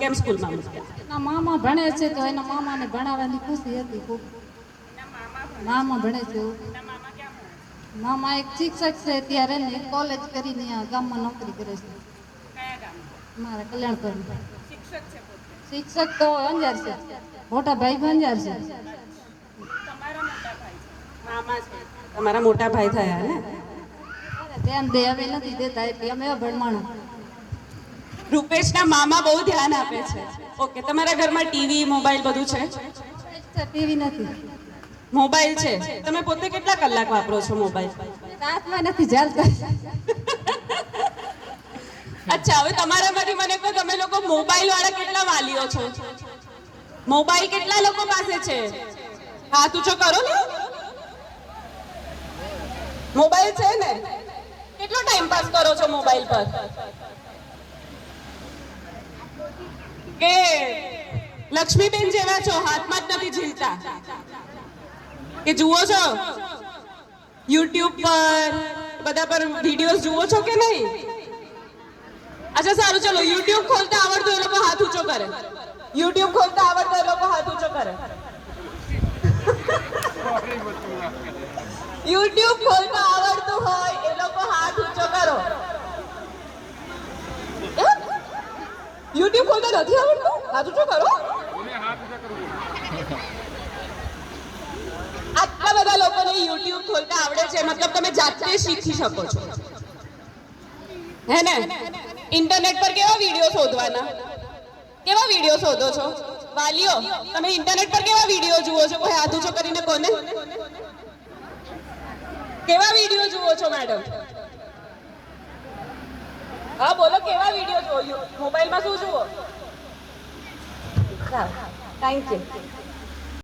કેમ સ્કૂલમાં મૂક્યા? મામા ભણે છે તો એના મામાને ભણાવવાની ખુશી હતી ખૂબ. મામા ભણે છે મામા એક શિક્ષક છે ત્યારે ને કોલેજ કરીને ગામમાં નોકરી કરે છે. મારા કલ્યાણપુર શિક્ષક તો અંજાર છે. મોટા ભાઈ અંજાર છે. તમારા મોટા ભાઈ થયા ને? ધ્યાન દે હવે નથી દેતા એટલે અમે ભણવાનું રૂપેશના મામા બહુ ધ્યાન આપે છે. ઓકે તમારા ઘરમાં ટીવી મોબાઈલ બધું છે? ટીવી નથી. મોબાઈલ છે? તમે પોતે કેટલા કલાક વાપરો છો મોબાઈલ? રાતમાં નથી ચાલતા અચ્છા હવે તમારામાંથી મને કહો તમે લોકો મોબાઈલ વાળા કેટલા વાલીઓ છો? મોબાઈલ કેટલા લોકો પાસે છે? હાથ ઊંચો કરો ને. મોબાઈલ છે ને? કેટલો ટાઈમ પાસ કરો છો મોબાઈલ પર? કે લક્ષ્મીબેન જેવા છો હાથમાં જ નથી ઝીલતા. કે જુઓ છો? યુટ્યુબ પર બધા પર વિડીયોઝ જુઓ છો કે નહીં? અચ્છા સારું ચલો યુટ્યુબ ખોલતા આવડતું એ લોકો હાથ ઊંચો કરે. યુટ્યુબ ખોલતા આવડતું એ લોકો હાથ ઊંચો કરે. યુટ્યુબ ખોલતા આવડતું હોય એ લોકો હાથ ઊંચો કરો યુટ્યુબ ખોલતા નથી આવડતું? હાથ શું કરો? આટલા બધા લોકોને યુટ્યુબ ખોલતા આવડે છે મતલબ તમે જાતે શીખી શકો છો. હે ને? ઇન્ટરનેટ પર કેવા વીડિયો શોધવાના? કેવા વીડિયો શોધો છો? વાલીઓ તમે ઇન્ટરનેટ પર કેવા વીડિયો જુઓ છો? કોઈ હાથ કરીને કોને? કેવા વીડિયો જુઓ છો મેડમ હા બોલો કેવા વીડિયો જોયો? મોબાઈલમાં શું જુઓ? Thank you